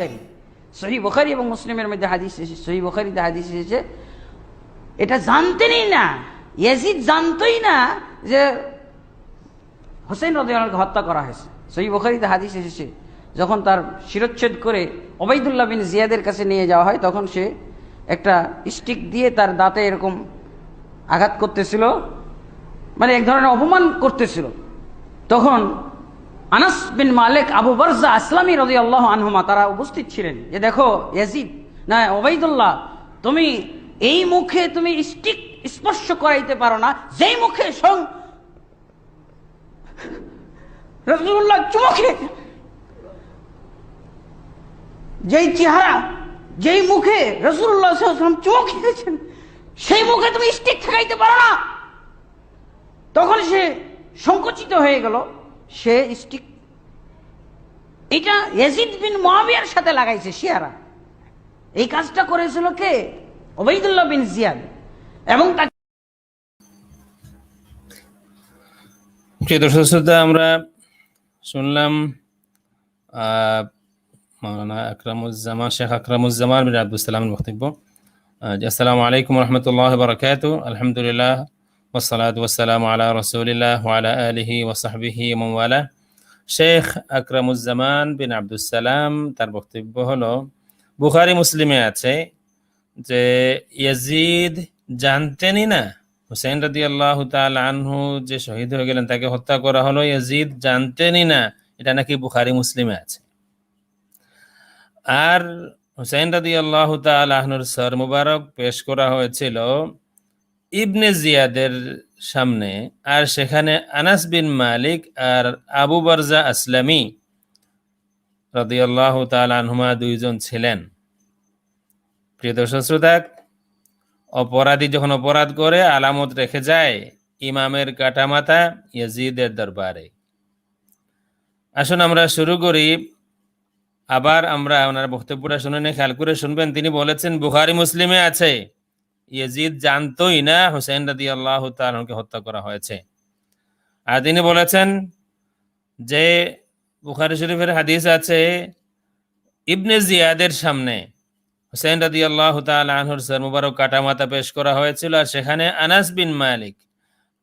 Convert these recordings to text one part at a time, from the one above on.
করি সহি বখারি এবং মুসলিমের মধ্যে হাদিস এসেছে, সহি বখারিতে হাদিস এসেছে, এটা জানতেনই না, ইয়াজিদ জানতই না যে হোসেন রদিয়ালকে হত্যা করা হয়েছে। সহি বখারিতে হাদিস এসেছে, যখন তার শিরোচ্ছেদ করে ওবায়দুল্লাহ বিন জিয়াদের কাছে নিয়ে যাওয়া হয়, তখন সে একটা স্টিক দিয়ে তার দাঁতে এরকম আঘাত করতেছিল মানে এক ধরনের অপমান করতেছিল। তখন Anas bin Malik Abu Barzah Aslami রদি আল্লাহ আনহুমা, তারা উপস্থিত ছিলেন। যে দেখো, ইয়াজিদ, না, ওবাইদুল্লাহ, তুমি এই মুখে তুমি স্টিক স্পর্শ করাইতে পারো না, যেই মুখে সং রসুল্লাহ চুমুখে যেই চেহারা, যেই মুখে রসুল্লাহ চুমুক খেয়েছেন, সেই মুখে তুমি স্টিক ঠেকাইতে পারো না। তখন সে সংকুচিত হয়ে গেল। সে স্টিক এটা ইয়াজিদ বিন মুয়াবিয়ার সাথে লাগাইছে শিয়ারা। এই কাজটা করেছিল কে? ওবাইদুল্লাহ বিন জিয়াদ। এবং তাকে প্রিয় দর্শক শ্রোতা আমরা শুনলাম আহ, মাওলানা আকরামুজ্জামান শেখ আকরামুজ্জামান বিন আব্দুল সালামের বক্তব্য। আসসালামু আলাইকুম রহমতুল্লাহ বারকাত আলহামদুলিল্লাহ ওসাহবিহি শেখ আকরামুজ্জামান বিন আব্দুল সালাম তার বক্তব্য হলো, বুখারি মুসলিমে আছে যে, ইয়াজিদ জানতেনই না হুসেন রাদি আল্লাহ আনহু যে শহীদ হয়ে গেলেন, তাকে হত্যা করা হলো, ইয়াজিদ জানতেনই না, এটা নাকি বুখারি মুসলিমে আছে। আর হুসেন রাদি আল্লাহ তাল আহনুর সর মুবারক পেশ করা হয়েছিল ইবনে জিয়াদের সামনে আর সেখানে আনাস বিন মালিক আর আবু বারজা আসলামী রাদিয়াল্লাহু তাআলা আনহুমা দুইজন ছিলেন। প্রিয় দর্শক শ্রোতা, অপরাধী যখন অপরাধ করে, আলামত রেখে যায় ইমামের কাটামাতা ইয়াজিদের দরবারে। আসুন আমরা শুরু করি। আবার আমরা ওনার বক্তব্যটা শুনে খেয়াল করে শুনবেন। তিনি বলেছেন, বুখারি, মুসলিমে আছে। ইয়াজিদ জানতোই না হুসেন রাদি আল্লাহ তালকে হত্যা করা হয়েছে। আর তিনি বলেছেন যে বুখারি শরীফের হাদিস আছে, ইবনে জিয়াদের সামনে হুসেন রাদি আল্লাহ আনহুর সর মুবারক কাটামাতা পেশ করা হয়েছিল, আর সেখানে আনাস বিন মালিক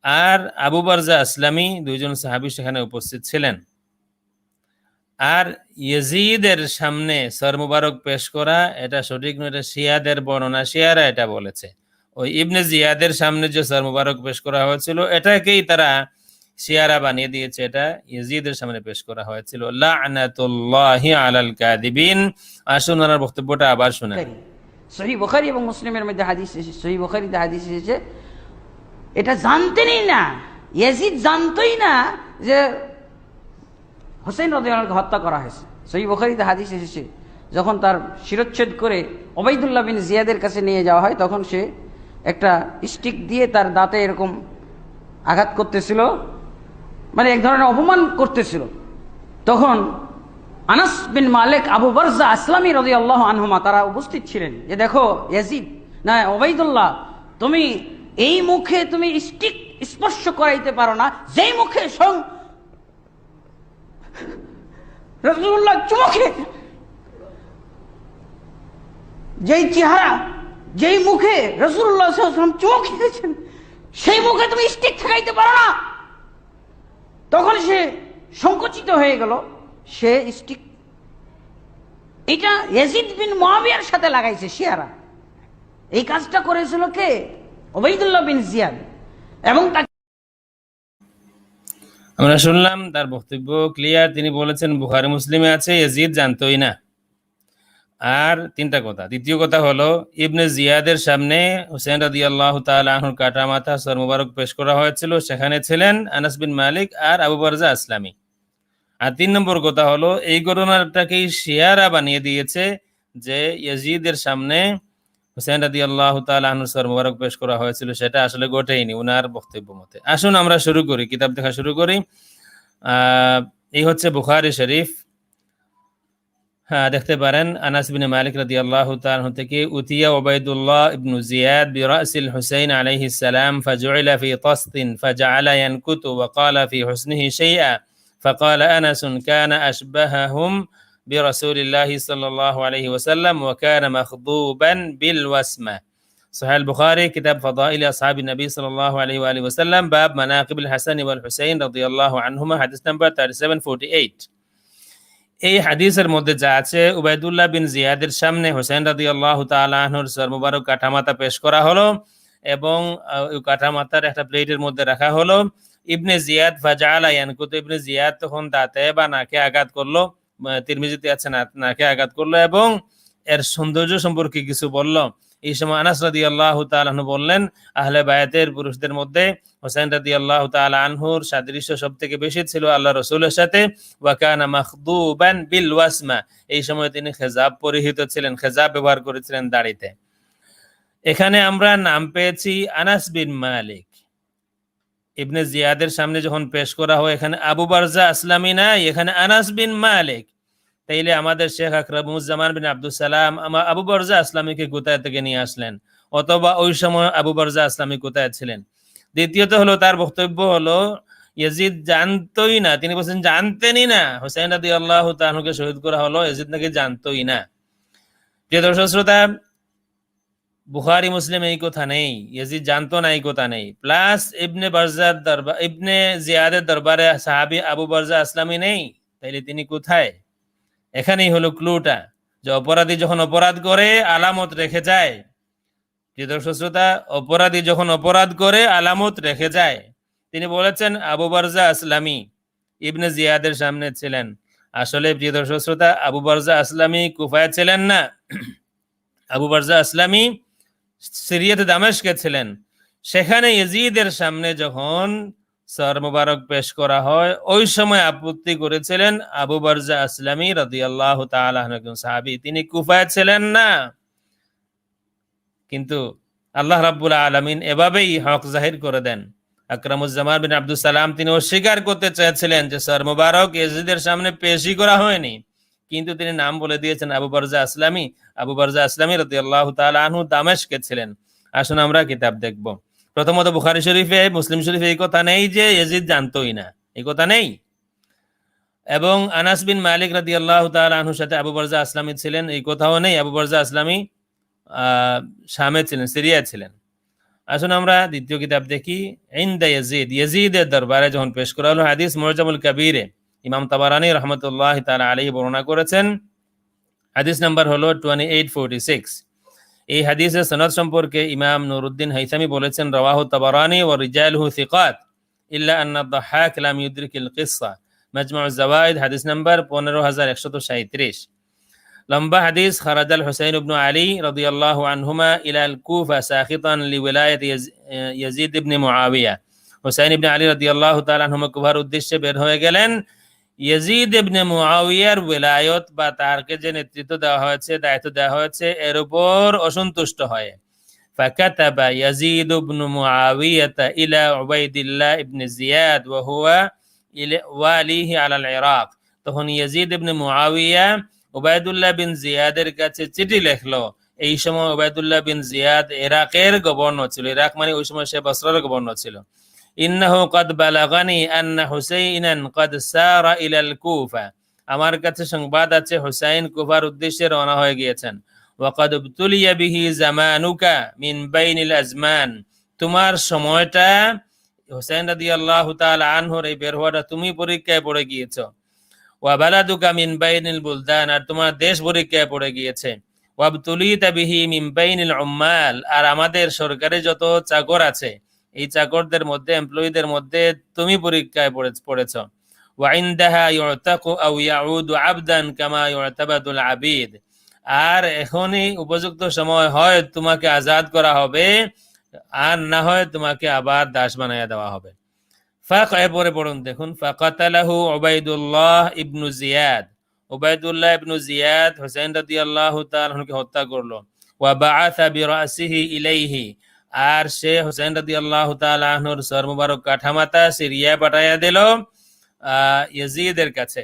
আর আবু বারজা আসলামী দুইজন সাহাবী সেখানে উপস্থিত ছিলেন। আর ইয়েজিদের সামনে সর মুবারক পেশ করা, এটা সঠিক নয়, এটা শিয়াদের বর্ণনা, শিয়ারা এটা বলেছে। ওই ইবনে জিয়াদের সামনে যে সর মুবারক পেশ করা হয়েছিল, এটাকেই তারা শিয়ারা বানিয়ে দিয়েছে, এটা ইয়েজিদের সামনে পেশ করা হয়েছিল। লা'নাতুল্লাহি আলাল কাযিবিন। আসুন, ওনার বক্তব্যটা আবার শুনেন। সহি বখারি এবং মুসলিমের মধ্যে হাদিস এসেছে সহি বখারিতে হাদিস এসেছে, এটা জানতেনই না, ইয়াজিদ জানতই না যে হোসেন রদিয়ালকে হত্যা করা হয়েছে। সহি বখারিতে হাদিস এসেছে, যখন তার শিরোচ্ছেদ করে ওবায়দুল্লাহ বিন জিয়াদের কাছে নিয়ে যাওয়া হয়, তখন সে একটা স্টিক দিয়ে তার দাঁতে এরকম আঘাত করতেছিল মানে এক ধরনের অপমান করতেছিল। তখন Anas bin Malik Abu Barzah Aslami রদি আল্লাহ আনহুমা, তারা উপস্থিত ছিলেন যে, দেখো ইয়াজিদ, না ওবাইদুল্লাহ, তুমি এই মুখে তুমি স্টিক স্পর্শ করাইতে পারো না, যেই মুখে সং রসুল্লাহ যেই চেহারা, যেই মুখে রসুল্লাহ চুমুক খেয়েছেন সেই মুখে তুমি স্টিক ঠেকাইতে পারো না। তখন সে সংকুচিত হয়ে গেল, সে স্টিক, এটা ইয়াজিদ বিন মুয়াবিয়ার সাথে লাগাইছে শিয়ারা। এই কাজটা করেছিল কে? ওবাইদুল্লাহ বিন জিয়াদ। এবং তাকে আমরা শুনলাম, তার বক্তব্য ক্লিয়ার তিনি বলেছেন, বুখারি মুসলিমে আছে, ইয়াজিদ জানতোই না। আর তিনটা কথা। দ্বিতীয় কথা হলো, ইবনে জিয়াদের সামনে হুসেন রাদি আল্লাহ তালুর কাটা মাথা সর মুবারক পেশ করা হয়েছিল। সেখানে ছিলেন আনাস বিন মালিক আর আবু বারজা আসলামী। আর তিন নম্বর কথা হলো, এই ঘটনাটাকেই শিয়ারা বানিয়ে দিয়েছে যে ইয়াজিদের সামনে হুসেন রাদি আল্লাহ তালুর সর মুবারক পেশ করা হয়েছিল সেটা আসলে ঘটেইনি উনার বক্তব্য মতে আসুন আমরা শুরু করি কিতাব দেখা শুরু করি আহ এই হচ্ছে বুখারি শরীফ হ্যাঁ দেখতে পারেন আনাস বিন মালিক রাদিয়াল্লাহু তাআলা থেকে উতিয়া উবাইদুল্লাহ ইবনু জিয়াদ বিরাসিল হুসাইন আলাইহি সালাম فجعل في طست فجعل ينكت وقال في حسنه شيئا فقال انس كان اشبههم برسول الله صلى الله عليه وسلم وكان مخضوبا بالوسمة صحيح البخاري كتاب فضائل أصحاب النبي صلى الله عليه وآله وسلم باب مناقب الحسن والحسين رضي الله عنهما حديث نمبر 3748 এই হাদিসের মধ্যে যা আছে উবাইদুল্লাহ বিন জিয়াদের সামনে হোসেন রাদি আল্লাহ তালাহর সর মুবারক কাঠামাতা পেশ করা হলো এবং আহ, ওই কাঠামাতার একটা প্লেটের মধ্যে রাখা হলো ইবনে জিয়াদ ফাজালা ইয়ানকুত ইবনে জিয়াদ তখন দাঁতে বা নাকে আঘাত করলো আহ, তিরমিজিতে আছে নাকে আঘাত করল এবং এর সৌন্দর্য সম্পর্কে কিছু বলল। এই সময় আনাস রাদি আল্লাহ তালাহ বললেন, আহলে বায়াতের পুরুষদের মধ্যে হোসেন রাদি আল্লাহ তালা আনহুর সাদৃশ্য সব থেকে বেশি ছিল আল্লাহ রসুলের সাথে, ওয়াকানা মাখদুবান বিল ওয়াসমা। এই সময় তিনি খেজাব পরিহিত ছিলেন, খেজাব ব্যবহার করেছিলেন দাড়িতে। এখানে আমরা নাম পেয়েছি আনাস বিন মালিক। ইবনে জিয়াদের সামনে যখন পেশ করা হয়, এখানে আবু বারজা আসলামী নাই, এখানে আনাস বিন মালিক। তাইলে আমাদের শেখ আকরামুজ্জামান বিন আব্দুল সালাম আমার আবু বারজা আসলামীকে কোথায় থেকে নিয়ে আসলেন? অথবা ওই সময় আবু বারজা আসলামী কোথায় ছিলেন? দ্বিতীয়ত হলো, তার বক্তব্য হলো, ইয়াজিদ জানতই না। তিনি বলছেন, জানতেনই না। হোসেন রাদি আল্লাহ তাহকে শহীদ করা হলো, ইয়াজিদ নাকি জানতোই না। প্রিয় দর্শক, শ্রোতা বুখারি, মুসলিম এই কথা নেই, ইয়াজিদ জানতো না এই কথা নেই। প্লাস ইবনে বারজার দরবার ইবনে জিয়াদের দরবারে সাহাবি আবু বারজা আসলামী নেই, তাইলে তিনি কোথায়? এখানেই হলো ক্লুটা যে অপরাধী যখন অপরাধ করে, আলামত রেখে যায়। প্রিয় শ্রোতা, অপরাধী যখন অপরাধ করে, আলামত রেখে যায়। তিনি বলেছেন, আবু বারজা আসলামী, ইবনে জিয়াদের সামনে ছিলেন। আসলে প্রিয় দর্শক শ্রোতা, আবু বারজা আসলামী কুফায় ছিলেন না। আবু বারজা আসলামী সিরিয়াতে দামেশকে ছিলেন, সেখানে ইজিদের সামনে যখন সর মুবারক পেশ করা হয়, ওই সময় আপত্তি করেছিলেন আবু বারজা আসলামী রদি আল্লাহ সাহাবি। তিনি কুফায় ছিলেন না। কিন্তু আল্লাহ রাব্বুল আলমিন এভাবেই হক জাহির করে দেন। আকরামুজ্জামান বিন আব্দুল সালাম তিনি অস্বীকার করতে চেয়েছিলেন যে সর মুবারক ইজিদের সামনে পেশই করা হয়নি। কিন্তু তিনি নাম বলে দিয়েছেন Abu Barzah Aslami. Abu Barzah Aslami রদি আল্লাহ আনহু দামেশকে ছিলেন। আসুন আমরা কিতাব দেখব। প্রথমত বুখারি শরীফে, মুসলিম শরীফে এই কথা নেই যে এজিদ জানতোই না। এই কথা নেই। এবং আনাস বিন মালিক রাদি আল্লাহ আনহুর সাথে আবু বারজা আসলামী ছিলেন, এই কথাও নেই। আবু বারজা আসলামী শামে ছিলেন সিরিয়া ছিলেন। আসুন আমরা দ্বিতীয় কিতাব দেখি। ইন্দা ইয়াজিদ, ইয়াজিদের দরবারে যখন পেশ করা হলো হাদিস মুরজামুল কাবিরে, ইমাম তাবারানি রহমতুল্লাহ তালা আলী বর্ণনা করেছেন হাদিস নাম্বার হলো টোয়েন্টি এইট ফোরটি সিক্স এই হাদিসের সনদ সম্পর্কে ইমাম নুরুদ্দিন হাইসামি বলেছেন, রওয়াহু তাবারানি ও রিজালহু সিকাত, ইল্লা আন্না দাহাক লাম ইউদ্রিকিল কিসসা। মাজমুউ জাওয়াইদ, হাদিস নাম্বার 15137 লম্বা হাদিস খারাজ আল হুসাইন ইবনু আলী রাদিয়াল্লাহু আনহুমা ইলা আল কুফা সাখিতান লিওয়ালায়াত ইয়াজিদ ইবনে মুআবিয়া হুসাইন ইবনে আলী রাদিয়াল্লাহু তাআলা আনহুমা কুফার উদ্দেশ্যে বের হয়ে গেলেন। ইয়াজিদ ইবনে মুআবিয়ার ওয়ালায়ত বা তারকে যে নেতৃত্ব দেওয়া হয়েছে দায়িত্ব দেওয়া হয়েছে এর উপর অসন্তুষ্ট হয় فكتب يزيد بن معاوية إلى عبيد الله بن زياد وهو واليه على العراق তখন ইয়াজিদ ইবনে মুআবিয়া উবাইদুল্লাহ বিন জিয়াদের কাছে চিঠি লিখলো এই সময় উবাইদুল্লাহ বিন জিয়াদ ইরাকের গভর্নর ছিল ইরাক মানে ওই সময় সে বসরার গভর্নর ছিল ইন্নাহু কদ বালাগানি আন্না হুসাইনান কদ সারা ইলাল কুফা। আমার কাছে সংবাদ আছে, হুসাইন কুফার উদ্দেশ্যে রওনা হয়ে গিয়েছেন। ওয়াকাদ ইবতুলিয়া বিহি জামানুকা মিন বাইনিল আজমান। তোমার সময়টা, হুসাইন রাদিয়াল্লাহু তাআলা আনহুর এই বের হওয়াটা তুমি পরীক্ষায় পড়ে গিয়েছো। ওয়া বালাদুকা মিন বাইনিল বুলদান, আর তোমার দেশ পরীক্ষায় পড়ে গিয়েছে। ওয়াবতুলিতা বিহি মিন বাইনিল উম্মাল, আর আমাদের সরকারে যত চাকর আছে এই চাকরদের মধ্যে এমপ্লয়ীদের মধ্যে তুমি পরীক্ষায় পড়েছ আর এখনই উপযুক্ত সময় হয় তোমাকে আজাদ করা হবে, আর না হয় তোমাকে আবার দাস বানাইয়া দেওয়া হবে। ফাক পরে পড়ুন, দেখুন ফাকাতালাহু উবাইদুল্লাহ ইবনু জিয়াদ। উবাইদুল্লাহ ইবনু জিয়াদ হুসাইন রাদিয়াল্লাহু তাআলাকে হত্যা করল। ওয়া বাআসা বিরাসিহি ইলাইহি। আর সে হুসেন রাদি আল্লাহ তালুর সর মুবারক কাঠামাতা সিরিয়া পাঠাইয়া দিল ইয়াজিদের কাছে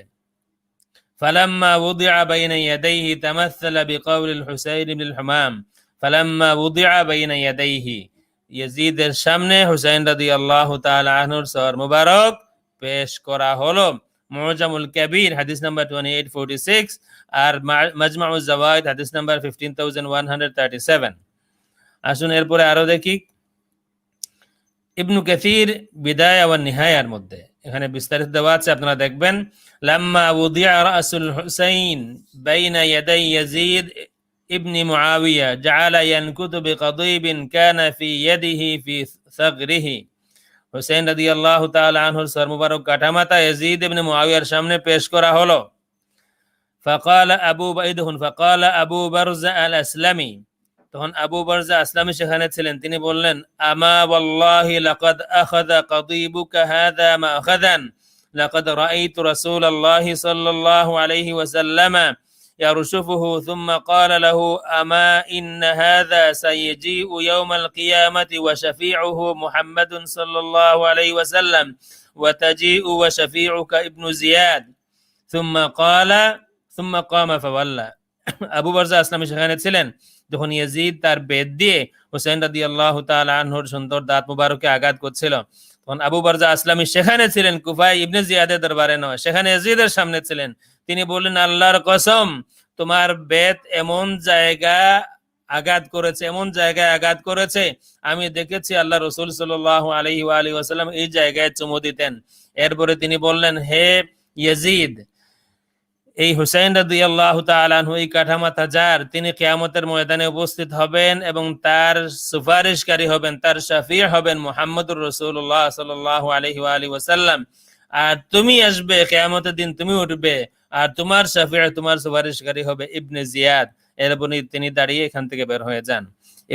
فلما وضع بين يديه تمثل بقول الحسين بن الحمام فلما وضع بين يديه ইয়াজিদের সামনে হুসাইন রাদি আল্লাহ তালুর সর মুবারক পেশ করা হলো মুজামুল কাবির হাদিস number twenty eight forty six আর মাজমাউজ জাওয়াid হাদিস number fifteen thousand one hundred thirty seven আসুন এরপরে আরো দেখি ইবনু কাসির বিদায় আওয়ার নিহায়ার মধ্যে এখানে বিস্তারিত দেওয়া আছে আপনারা দেখবেন লাম্মা উদিয়া রাসুল হুসাইন বাইনা ইয়াদাই ইয়াজিদ ابن معاوية جعل ينكت بقضيب كان في يده في ثغره হুসেন রাদি আল্লাহ আনহুর সর মুবারক কাঠামাতা ইয়াজিদ ইবনে মুআবিয়ার সামনে পেশ করা হলো فقال আবু বাইদহুন فقال আবু বারজা আল আসলামি তখন আবু বারজা আসলামী সেখানে ছিলেন তিনি বললেন আমা ওয়াল্লাহি লাকাদ আখাযা কাদিবুকা হাযা মাআখাযান লাকাদ রাআইতু রাসূলাল্লাহি সাল্লাল্লাহু আলাইহি ওয়াসাল্লাম يرشفه ثم قال له أما إن هذا سيجيء يوم القيامة وشفيعه محمد صلى الله عليه وسلم وتجيء وشفيعك ابن زياد ثم قال ثم قام فولى আবু বারজা আসলামী সেখানে ছিলেন যখন ইয়াজিদ তার বেদ দিয়ে হোসেন রাদি আল্লাহ আনহুর সুন্দর দাঁত মুবারকে আঘাত করছিল, তখন আবু বারজা আসলামী সেখানে ছিলেন কুফাই ইবনে জিয়াদের দরবারে নয়, সেখানে ইয়াজিদের সামনে ছিলেন। তিনি বললেন, আল্লাহর কসম, তোমার বেদ এমন জায়গা আঘাত করেছে, এমন জায়গায় আঘাত করেছে, আমি দেখেছি আল্লাহ রসুল সাল আলহি আলী ওয়াসাল্লাম এই জায়গায় চুমু দিতেন। এরপরে তিনি বললেন, হে ইয়াজিদ এই হুসাইন রাদি আল্লাহ তালু এই কাঠামাতা যার তিনি কেয়ামতের ময়দানে উপস্থিত হবেন এবং তার সুপারিশকারী হবেন, তার শাফি হবেন মোহাম্মদুর রসুল্লাহ সাল আলহি আলী ওয়াসাল্লাম। আর তুমি আসবে, কেয়ামতের দিন তুমি উঠবে, আর তোমার শাফিয়া তোমার সুপারিশকারী হবে ইবনে জিয়াদ। এরপর তিনি দাঁড়িয়ে এখান থেকে বের হয়ে যান।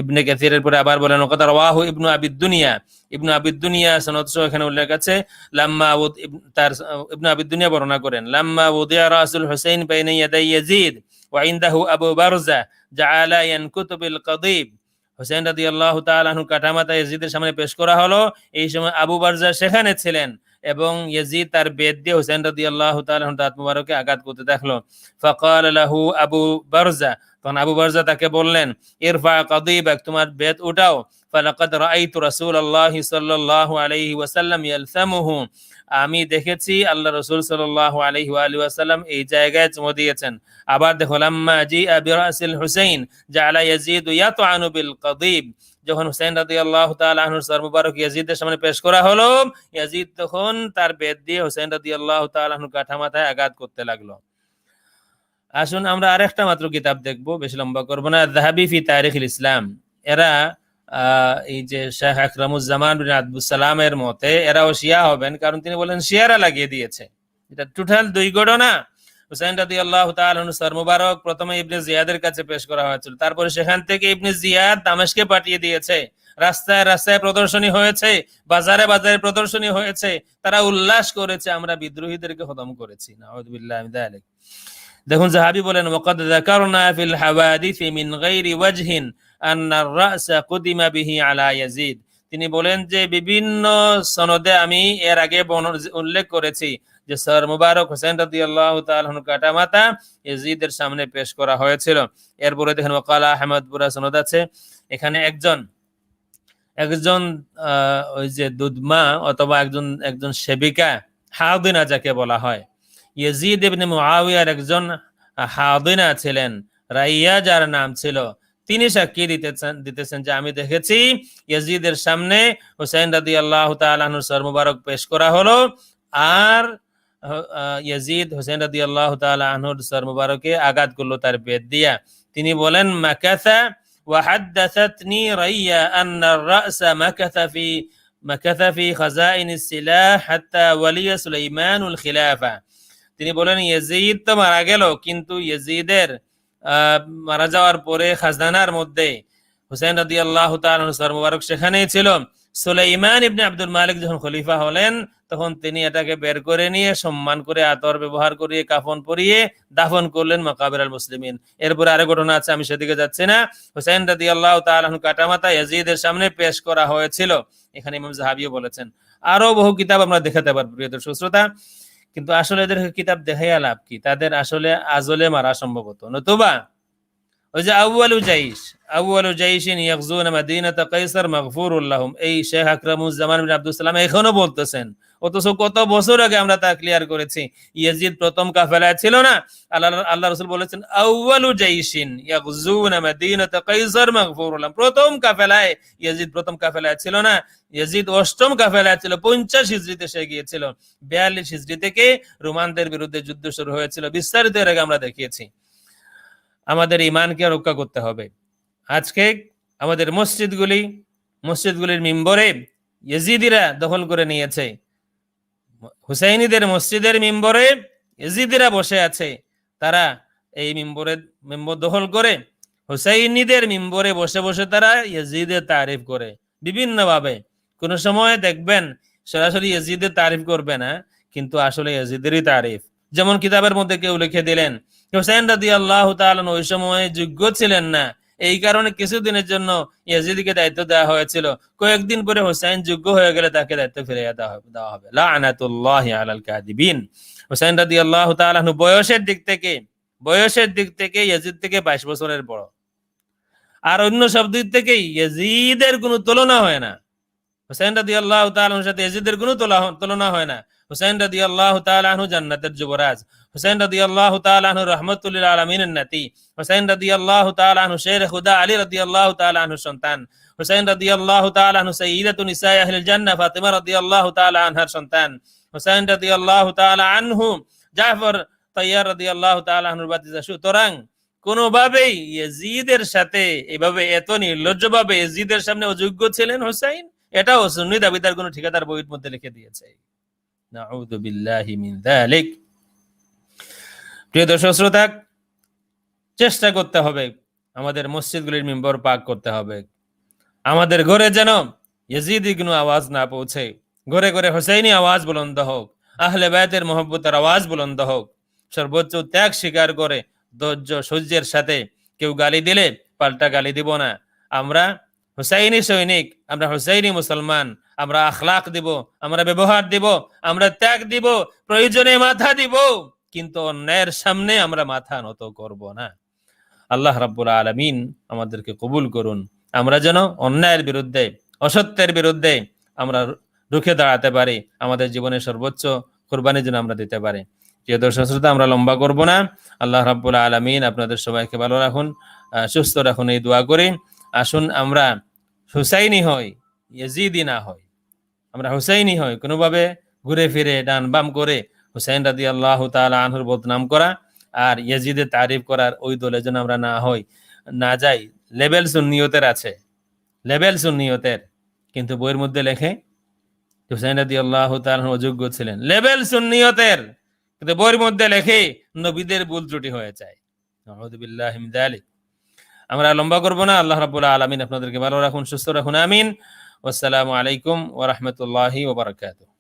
ইবনে কাসিরের পরে আবার বলেন কথা রাওয়াহু ইবনু আবিদ দুনিয়া। ইবনু আবিদ দুনিয়া সনদ এখানে উল্লেখ আছে, লাম্মা তার ইবনু আবিদ দুনিয়া বর্ণনা করেন, লাম্মা উদিয়া রাসুল হুসাইন বাইনা ইয়াদাই ইয়াজিদ ওয়া ইনদাহু আবু বারজা জাআলা ইয়ানকুতু বিল কাদিব। হুসাইন রাদিয়াল্লাহু তাআলা আনহু কাটামাতা ইয়াজিদের সামনে পেশ করা হলো। এই সময় আবু বারজা সেখানে ছিলেন এবং ইয়াজিদ তার বেদ দিয়ে হুসাইন রাদিয়াল্লাহু তাআলা দাঁত মুবারকে আঘাত করতে দেখল ফাকাল লাহু আবু বারজা তখন আবু বারজা তাকে বললেন, ইরফা কাদিবাক, তোমার বেদ উঠাও। ফালাকাদ রাআইতু রাসূলুল্লাহ সাল্লাল্লাহু আলাইহি ওয়াসাল্লাম ইয়ালসামুহু। আমি দেখেছি আল্লাহ রাসূল সাল্লাল্লাহু আলাইহি ওয়াসাল্লাম এই জায়গায় চুমু দিয়েছেন। আবার দেখো, লাম্মা জি আবি রাসিল হুসাইন জাআলা ইয়াজিদু ইয়াতআনু বিল কাদিব। যখন হুসাইন রাদি আল্লাহ তালুর সর মুবারক ইয়াজিদের সামনে পেশ করা হলো, ইয়াজিদ তখন তার বেদ দিয়ে হুসাইন রাদি আল্লাহ তালুর কাঠা মাথায় আঘাত করতে লাগল। আসুন আমরা আরেকটা মাত্র কিতাব দেখব, বেশি লম্বা করব না। জাহাবি ফি ইসলাম। এরা এই যে শেখ আকরামুজ্জামান বিন মতে এরাও শিয়া হবেন, কারণ তিনি বলেন শিয়ারা লাগিয়ে দিয়েছে। এটা টোটাল দুই ঘটনা। হুসাইন রাদি আল্লাহ মুবারক প্রথমে ইবনে জিয়াদের কাছে পেশ করা হয়েছিল। তারপরে সেখান থেকে ইবনে জিয়াদ দামেশকে পাঠিয়ে দিয়েছে। রাস্তায় রাস্তায় প্রদর্শনী হয়েছে, বাজারে বাজারে প্রদর্শনী হয়েছে। তারা উল্লাস করেছে, আমরা বিদ্রোহীদেরকে খতম করেছি। যালিক। দেখুন, জাহাবি বলেন, ওয়াকাদ যাকারনা ফিল হাওয়াদিস মিন গায়রি ওয়াজহিন আন্না আর-রা'স কুদিমা বিহি আলা ইয়াজিদ। তিনি বলেন যে, বিভিন্ন সনদে আমি এর আগে উল্লেখ করেছি যে স্যার মুবারক হোসেন রাদি আল্লাহ তালন কাটামাতা ইয়াজিদের সামনে পেশ করা হয়েছিল। এরপরে দেখেন ওকালা আহমদপুরা সনদ আছে। এখানে একজন একজন ওই যে দুধমা অথবা একজন একজন সেবিকা হাউদিনা যাকে বলা হয় ইয়াজিদ ইবনে মুআবিয়ার একজন হাউদিনা ছিলেন রাইয়া যার নাম ছিল তিনি সাক্ষী দিতেছেন দিতেছেন যে আমি দেখেছি ইয়াজিদের সামনে হুসাইন রাদি আল্লাহ তালুর সর মুবারক পেশ করা হলো আর ইয়াজিদ হোসেন রাদি আল্লাহ আনহুর সর মুবারকে আঘাত করলো তার বেদ দিয়া তিনি বলেন মাকাসা وحدثتني ريا أن الرأس مكث في مكث في خزائن السلاح حتى ولي سليمان الخلافة তিনি বলেন, ইয়াজিদ তো মারা গেল, কিন্তু ইয়াজিদের মারা যাওয়ার পরে খাজদানার মধ্যে হুসেন রাদি আল্লাহ মুবারক সেখানেই ছিল। সুলাইমান ইবনে আব্দুল মালিক যখন খলিফা হলেন, তখন তিনি এটাকে বের করে নিয়ে সম্মান করে, আতর ব্যবহার করিয়ে, কাফন পরিয়ে দাফন করলেন মাকাবির আল মুসলিমিন। এরপরে আরেক ঘটনা আছে, আমি সেদিকে যাচ্ছি না। হুসাইন রাদি আল্লাহ তালু কাটামাতা ইয়াজিদের সামনে পেশ করা হয়েছিল। এখানে ইমাম জাহাবিও বলেছেন। আরও বহু কিতাব আমরা দেখাতে পারব, প্রিয় দর্শক, শ্রোতা। কিন্তু আসলে এদের কিতাব দেখাইয়া লাভ কি? তাদের আসলে আজলে মারা সম্ভবত। নতুবা, ওই যে আউয়ালু জাইশ, আউয়ালু জাইশিন ইয়াকজুন মাদিনাত কাইসার মাগফুরুল লাহুম। এই শেখ আকরামুজ্জামান বিন আব্দুল সালাম এখনও বলতেছেন অথচ কত বছর আগে আমরা তা ক্লিয়ার করেছি। ইয়াজিদ প্রথম কাফেলায় ছিল না। আল্লাহ আল্লাহ রসুল বলেছেন, আউয়ালু জাইশিন ইয়াগজুনা মাদিনাতা কাইসার মাগফুরুল প্রথম কাফেলায়, ইয়াজিদ প্রথম কাফেলায় ছিল না। ইয়াজিদ অষ্টম কাফেলায় ছিল, পঞ্চাশ হিজড়িতে সে গিয়েছিল। বিয়াল্লিশ হিজড়ি থেকে রোমানদের বিরুদ্ধে যুদ্ধ শুরু হয়েছিল। বিস্তারিত এর আগে আমরা দেখিয়েছি। আমাদের ইমানকে রক্ষা করতে হবে। আজকে আমাদের মসজিদগুলি, মসজিদগুলির মিম্বরে ইয়েজিদিরা দখল করে নিয়েছে। হুসাইনিদের মসজিদের মিম্বরে ইয়েজিদিরা বসে আছে। তারা এই মিম্বরে, মিম্বর দখল করে। হুসাইনিদের মিম্বরে বসে বসে তারা ইয়েজিদের তারিফ করে। বিভিন্ন ভাবে কোন সময় দেখবেন, সরাসরি ইয়েজিদের তারিফ করবে না, কিন্তু আসলে ইয়েজিদেরই তারিফ। যেমন কিতাবের মধ্যে কেউ লিখে দিলেন, হুসাইন রাদি আল্লাহ ওই সময় যোগ্য ছিলেন না এই কারণে কিছুদিনের জন্য ইয়াজিদকে দায়িত্ব দেওয়া হয়েছিল। কয়েকদিন পরে হোসেন যোগ্য হয়ে গেলে তাকে দায়িত্ব ফিরিয়ে দেওয়া হবে লাআনাতুল্লাহি আলাল কাদিবিন হোসেন রাদিয়াল্লাহু তাআলা আনহু বয়সের দিক থেকে, বয়সের দিক থেকে ইয়াজিদ থেকে 22 বছরের বড়। আর অন্য সব দিক থেকে ইয়াজিদের কোনো তুলনা হয় না। হোসেন রাদিয়াল্লাহু তাআলা আনহুর সাথে ইয়াজিদের কোনো তুলা- তুলনা হয় না। হোসেন রাদিয়াল্লাহু তাআলা আনহু জান্নাতের যুবরাজ। হোসেন রাদিয়াল্লাহু তাআলা আনহু রাহমাতুল আলামিনের নাতি। হোসেন রাদিয়াল্লাহু তাআলা আনহু শের খুদা আলী রাদিয়াল্লাহু তাআলা আনহু সন্তান। হোসেন সাইয়্যিদাতু নিসায়ে আহলিল জান্নাহ ফাতিমা রাদিয়াল্লাহু তাআলা আনহার সন্তান। হোসেন রাদিয়াল্লাহু তাআলা আনহু জাফর তাইয়ার রাদিয়াল্লাহু তাআলা আনহুর বাতিজা সুতরাং কোনোভাবেই ইয়াজিদের সাথে এভাবে এত নির্লজ্জভাবে ইয়াজিদের সামনে অযোগ্য ছিলেন হোসাইন? এটাও সুন্নি দাবিদার কোন ঠিকাদার বইয়ের মধ্যে লিখে দিয়েছে। বিল্লাহি মিন যালিক। প্রিয় দর্শক শ্রোতা, চেষ্টা করতে হবে। আমাদের মসজিদগুলির মেম্বর পাক করতে হবে। আমাদের ঘরে যেন ইয়াজিদি কোনো আওয়াজ না পৌঁছে। ঘরে ঘরে হোসেইনি আওয়াজ বুলন্দ হোক, আহলে বায়াতের মহব্বতের আওয়াজ বুলন্দ হোক। সর্বোচ্চ ত্যাগ স্বীকার করে ধৈর্য সহ্যের সাথে কেউ গালি দিলে পাল্টা গালি দিব না। আমরা হুসাইনি সৈনিক, আমরা হুসাইনি মুসলমান, আমরা আখলাক দিব, আমরা ব্যবহার দিব, আমরা ত্যাগ দিব, প্রয়োজনে মাথা দিব। কিন্তু অন্যায়ের সামনে আমরা মাথা নত করব না। আল্লাহ রাব্বুল আলামিন আমাদেরকে কবুল করুন। আমরা যেন অন্যায়ের বিরুদ্ধে, অসত্যের বিরুদ্ধে আমরা রুখে দাঁড়াতে পারি, আমাদের জীবনের সর্বোচ্চ কোরবানি যেন আমরা দিতে পারি। প্রিয় দর্শক শ্রোতা, আমরা লম্বা করব না। আল্লাহ রাব্বুল আলামিন আপনাদের সবাইকে ভালো রাখুন সুস্থ রাখুন এই দোয়া করি। আসুন আমরা হুসাইনি হই, ইয়াজিদি না হই। আমরা হুসাইনি হই, কোনোভাবে ঘুরে ফিরে ডান বাম করে হুসাইন রাদি আল্লাহ তাআলা আনহুর বদনাম করা আর ইয়াজিদের তারিফ করার ওই দলে যেন আমরা না হই, না যাই লেভেল সুন্নিয়তের আছে লেভেল সুন্নিয়তের। কিন্তু বইয়ের মধ্যে লেখে হুসাইন রাদি আল্লাহ তাআলা অযোগ্য ছিলেন। লেভেল সুন্নিয়তের। কিন্তু বইয়ের মধ্যে লেখে নবীদের ভুল ত্রুটি হয়ে যায়। মিন আমরা লম্বা করব না। আল্লাহ রাব্বুল আলামিন আপনাদেরকে ভালো রাখুন, সুস্থ রাখুন, আমিন। আসসালামু আলাইকুম ওয়া রাহমাতুল্লাহি ওয়া বারাকাতুহু।